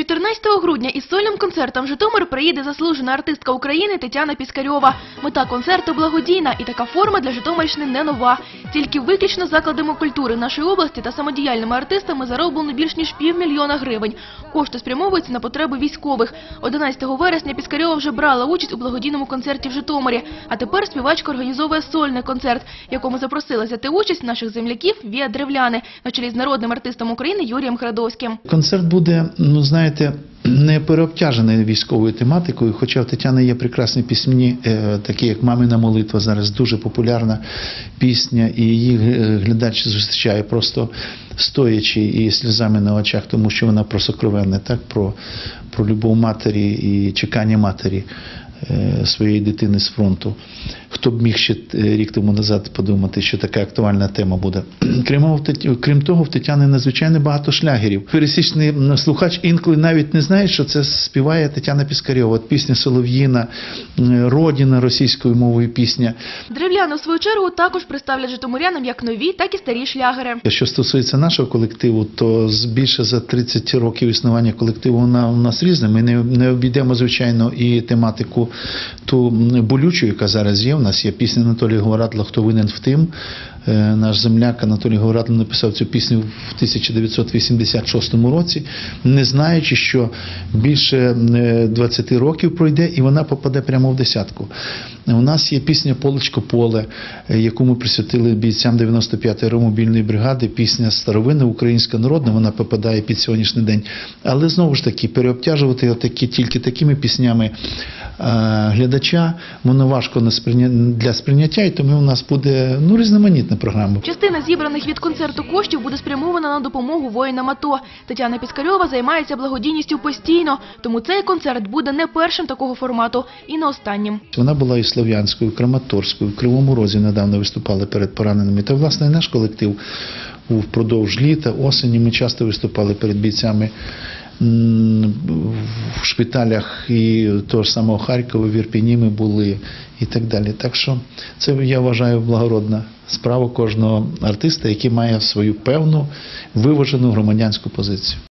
14 грудня із сольним концертом в Житомир приїде заслужена артистка України Тетяна Піскарьова. Мета концерту благодійна і така форма для Житомирщини не нова. Тільки виключно закладами культури нашої області та самодіяльними артистами зароблено більш ніж півмільйона гривень. Кошти спрямовуються на потреби військових. 11 вересня Піскарьова вже брала участь у благодійному концерті в Житомирі. А тепер співачка організовує сольний концерт, якому запросила взяти участь наших земляків Віа Древляни на чолі з народним артистом України Юрієм Храдовським. Концерт буде, ну знаєте, не переобтяжений військовою тематикою, хоча в Тетяни є прекрасні пісні, е, такі як Мамина молитва, зараз дуже популярна пісня, і її глядач зустрічає просто стоячи і сльозами на очах, тому що вона про сокровенне, так, про, про любов матері і чекання матері своєї дитини з фронту. Хто б міг ще е, рік тому назад подумати, що така актуальна тема буде. Крім, того, в Тетяни надзвичайно багато шлягерів. Пересічний слухач інколи навіть не знає, що це співає Тетяна Піскарьова. От пісня Солов'їна, Родіна російською мовою пісня. Древляни, в свою чергу, також представлять житомирянам як нові, так і старі шлягери. Що стосується нашого колективу, то з більше за 30 років існування колективу вона у нас різна. Ми не, не обійдемо, звичайно, і тематику ту болючу, яка зараз є. У нас є пісня Анатолія Говоратла «Хто винен в тим». Е, Наш земляк Анатолій Говоратла написав цю пісню в 1986 році, не знаючи, що більше е, 20 років пройде і вона попаде прямо в десятку. У нас є пісня Полечко поле, е, яку ми присвятили бійцям 95-ї аеромобільної бригади. Пісня старовинна, українська народна, вона попадає під сьогоднішній день. Але знову ж таки, переобтяжувати отакі, тільки такими піснями е, глядача, воно важко для сприйняття, і тому у нас буде ну, різноманітна програма. Частина зібраних від концерту коштів буде спрямована на допомогу воїнам АТО. Тетяна Піскарьова займається благодійністю постійно, тому цей концерт буде не першим такого формату і не останнім. Вона була і Слов'янською, і Краматорською, в Кривому Розі недавно виступали перед пораненими. Та власне наш колектив впродовж літа, осені ми часто виступали перед бійцями шпиталях і того ж самого Харкова, в Ірпіні ми були і так далі. Так що це я вважаю благородна справа кожного артиста, який має свою певну виважену громадянську позицію.